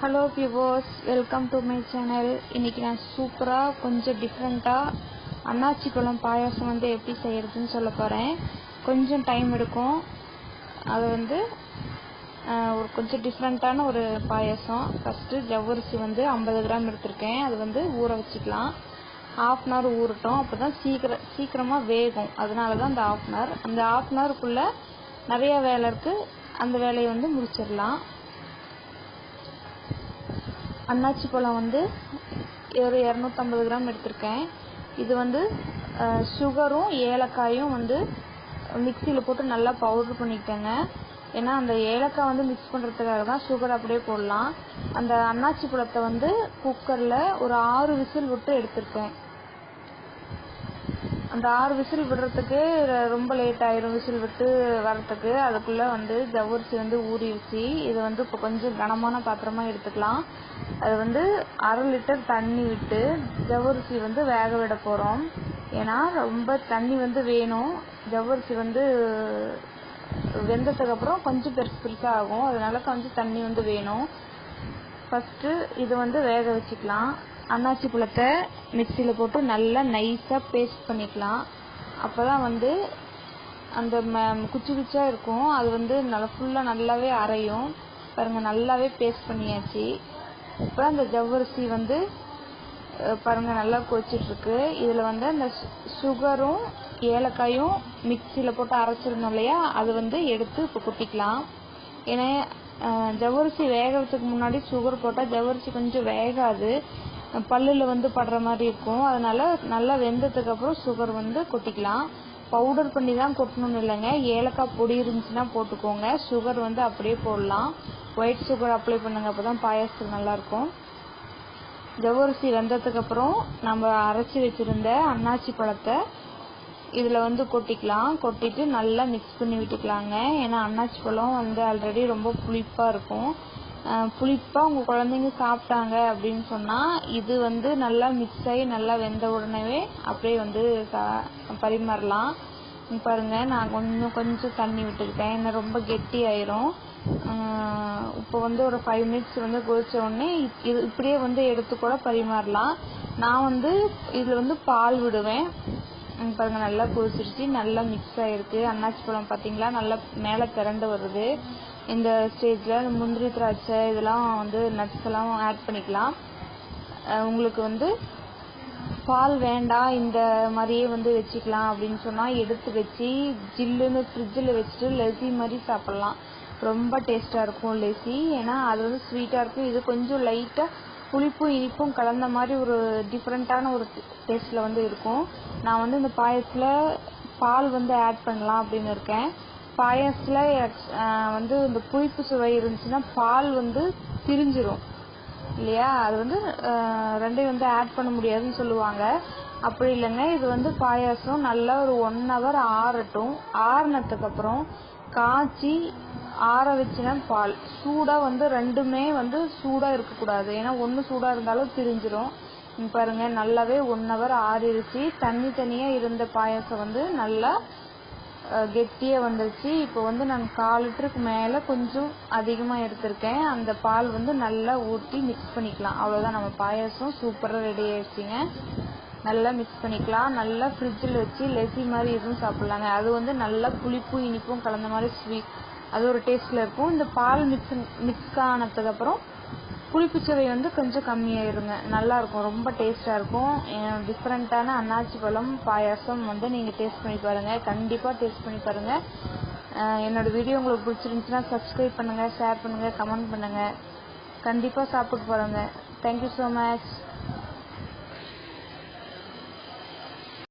Hello viewers welcome to my channel இன்னைக்கு நான் சூப்பராக கொஞ்சம் டிஃப்ரெண்ட்டாக அன்னாச்சி பழம் பாயாசம் வந்து எப்படி செய்யறதுன்னு சொல்ல போகிறேன் கொஞ்சம் டைம் எடுக்கும். அது வந்து ஒரு கொஞ்சம் டிஃப்ரெண்ட்டான ஒரு பாயாசம். ஃபஸ்ட்டு ஜவ்வரிசி வந்து ஐம்பது கிராம் எடுத்திருக்கேன். அது வந்து ஊற வச்சுக்கலாம். ஹாஃப் அன் ஹவர் ஊறட்டும். அப்போ தான் சீக்கிரம் சீக்கிரமாக வேகும். அதனால தான் அந்த ஹாஃப் அன் ஹவர் அந்த ஹாஃப் அன் ஹவருக்குள்ளே நிறைய வேலை இருக்குது அந்த வேலையை வந்து முடிச்சிடலாம். அன்னாச்சி பழம் வந்து ஒரு இரநூத்தம்பது கிராம் எடுத்திருக்கேன். இது வந்து சுகரும் ஏலக்காயும் வந்து மிக்சியில் போட்டு நல்லா பவுடர் பண்ணிக்கிட்டேங்க. ஏன்னா அந்த ஏலக்காய் வந்து மிக்ஸ் பண்ணுறதுக்காக தான் சுகர் அப்படியே போடலாம். அந்த அன்னாச்சி பழத்தை வந்து குக்கரில் ஒரு ஆறு விசில் விட்டு எடுத்திருக்கேன். அந்த ஆறு விசில் விடுறதுக்கு ரொம்ப லேட் ஆயிரும். விசில் விட்டு வரத்துக்கு அதுக்குள்ள வந்து ஜவ்வரிசி வந்து ஊறிடுச்சு. இதை வந்து இப்போ கொஞ்சம் கனமான பாத்திரமா எடுத்துக்கலாம். அது வந்து அரை லிட்டர் தண்ணி விட்டு ஜவ்வரிசி வந்து வேக விட போறோம். ஏன்னா ரொம்ப தண்ணி வந்து வேணும். ஜவ்வரிசி வந்து வெந்ததுக்கு அப்புறம் கொஞ்சம் பெருசு பெருசாக ஆகும். அதனால கொஞ்சம் தண்ணி வந்து வேணும். ஃபஸ்ட்டு இது வந்து வேக வச்சுக்கலாம். அன்னாசி பழத்தை மிக்சியில் போட்டு நல்லா நைஸாக பேஸ்ட் பண்ணிக்கலாம். அப்போ தான் வந்து அந்த ம குச்சி குச்சியாக இருக்கும். அது வந்து நல்லா ஃபுல்லாக நல்லாவே அரையும். பாருங்கள் நல்லாவே பேஸ்ட் பண்ணியாச்சு. இப்போ அந்த ஜவ்வரிசி வந்து பாருங்கள் பாருங்க நல்லா கொச்சிட்ருக்கு இதில் வந்து அந்த சுகரும் ஏலக்காயும் மிக்சியில் போட்டு அரைச்சிருந்தோம் இல்லையா? அது வந்து எடுத்து இப்போ கொட்டிக்கலாம். ஏன்னா ஜவ்வரிசி வேகிறதுக்கு முன்னாடி சுகர் போட்டால் ஜவ்வரிசி கொஞ்சம் வேகாது. பல்லில் வந்து படுற மாதிரி இருக்கும். அதனால் நல்லா வெந்ததுக்கு அப்புறம் சுகர் வந்து கொட்டிக்கலாம். பவுடர் பண்ணி தான் கொட்டணும்னு இல்லைங்க. ஏலக்காய் பொடி இருந்துச்சுன்னா போட்டுக்கோங்க. சுகர் வந்து அப்படியே போடலாம். ஒயிட் சுகர் அப்ளை பண்ணுங்க. அப்போ தான் பாயாசத்துக்கு நல்லாயிருக்கும் ஜவ்வரிசி வெந்ததுக்கு அப்புறம் நம்ம அரைச்சி வச்சிருந்த அன்னாச்சி பழத்தை இதில் வந்து கொட்டிக்கலாம். கொட்டிட்டு நல்லா மிக்ஸ் பண்ணி விட்டுக்கலாங்க. ஏன்னா அன்னாச்சி பழம் வந்து ஆல்ரெடி ரொம்ப புளிப்பாக இருக்கும். அஹ் புளிப்பா உங்கள் குழந்தைங்க சாப்பிட்டாங்க அப்படின்னு சொன்னால் இது வந்து நல்லா மிக்ஸ் ஆகி நல்லா வெந்த உடனே அப்படியே வந்து சா- பரிமாறலாம். பாருங்கள் பாருங்க நான் கொஞ்சம் கொஞ்சம் தண்ணி விட்டுக்கிட்டேன் ஏன்னா ரொம்ப கெட்டி ஆயிரும். இப்போ வந்து ஒரு ஃபைவ் மினிட்ஸ் வந்து கொதிச்ச உடனே இது இப்படியே வந்து எடுத்து கூட பரிமாறலாம். நான் வந்து இதில் வந்து பால் விடுவேன். பாருங்கள் பாருங்க நல்லா கொதிச்சிருச்சு. நல்லா மிக்ஸ் ஆயிருக்கு. அன்னாச்சி பழம் பார்த்தீங்களா நல்லா மேலே திரண்டு வருது. இந்த ஸ்டேஜில் முந்திரி திராட்சை இதெல்லாம் வந்து நட்ஸ் எல்லாம் ஆட் பண்ணிக்கலாம். உங்களுக்கு வந்து பால் வேண்டாம் இந்த மாதிரியே வந்து வச்சுக்கலாம் அப்படின்னு சொன்னால் எடுத்து வச்சு ஜில்லுன்னு ஃப்ரிட்ஜில் வச்சுட்டு லெசி மாதிரி சாப்பிட்லாம். ரொம்ப டேஸ்ட்டாக இருக்கும் லெசி ஏன்னா அது வந்து ஸ்வீட்டாக இருக்கும். இது கொஞ்சம் லைட்டாக புளிப்பும் இனிப்பும் கலந்த மாதிரி ஒரு டிஃப்ரெண்ட்டான ஒரு டேஸ்ட்டில் வந்து இருக்கும். நான் வந்து இந்த பாயசத்தில் பால் வந்து ஆட் பண்ணலாம் அப்படின்னு இருக்கேன். பாயாசத்தில் வந்து இந்த புளிப்பு சுவை இருந்துச்சுன்னா பால் வந்து பிரிஞ்சிரும். இல்லையா? அது வந்து ரெண்டையும் வந்து ஆட் பண்ண முடியாதுன்னு சொல்லுவாங்க. அப்படி இல்லைங்க இது வந்து பாயாசம் நல்லா ஒரு ஒன் ஹவர் ஆறட்டும். ஆறுனதுக்கப்புறம் காய்ச்சி ஆற வச்சுனா பால். சூடாக வந்து ரெண்டுமே வந்து சூடாக இருக்கக்கூடாது. ஏன்னா ஒன்று சூடாக இருந்தாலும் பிரிஞ்சிரும். பாருங்க நல்லாவே ஒன் ஹவர் ஆறிடுச்சு தண்ணி தனியாக இருந்த பாயாசம் வந்து நல்லா கெட்டியாக வந்துருச்சு. இப்போ வந்து நான் கால் லிட்டருக்கு மேலே கொஞ்சம் அதிகமாக எடுத்திருக்கேன். அந்த பால் வந்து நல்லா ஊற்றி மிக்ஸ் பண்ணிக்கலாம். அவ்வளோதான் நம்ம பாயாசம் சூப்பராக ரெடி ஆயிடுச்சுங்க. நல்லா மிக்ஸ் பண்ணிக்கலாம். நல்லா ஃப்ரிட்ஜில் வச்சு லெசி மாதிரி எதுவும் சாப்பிட்லாங்க. அது வந்து நல்லா புளிப்பும் இனிப்பும் கலந்த மாதிரி ஸ்வீட் அது ஒரு டேஸ்ட்டில் இருக்கும். இந்த பால் மிக்ஸ் மிக்ஸ் ஆனதுக்கப்புறம் புளிப்புச்சுவை வந்து கொஞ்சம் கம்மியாயிருங்க. நல்லா இருக்கும் ரொம்ப டேஸ்டா இருக்கும் டிஃப்ரெண்ட்டான அன்னாச்சி பழம் பாயாசம் வந்து நீங்க டேஸ்ட் பண்ணி பாருங்க. கண்டிப்பா டேஸ்ட் பண்ணி பாருங்க. என்னோடய என்னோட வீடியோ உங்களுக்கு பிடிச்சிருந்துச்சுன்னா சப்ஸ்கிரைப் பண்ணுங்க ஷேர் பண்ணுங்க கமெண்ட் பண்ணுங்க. கண்டிப்பா சாப்பிட்டு பாருங்க தேங்க்யூ ஸோ மச்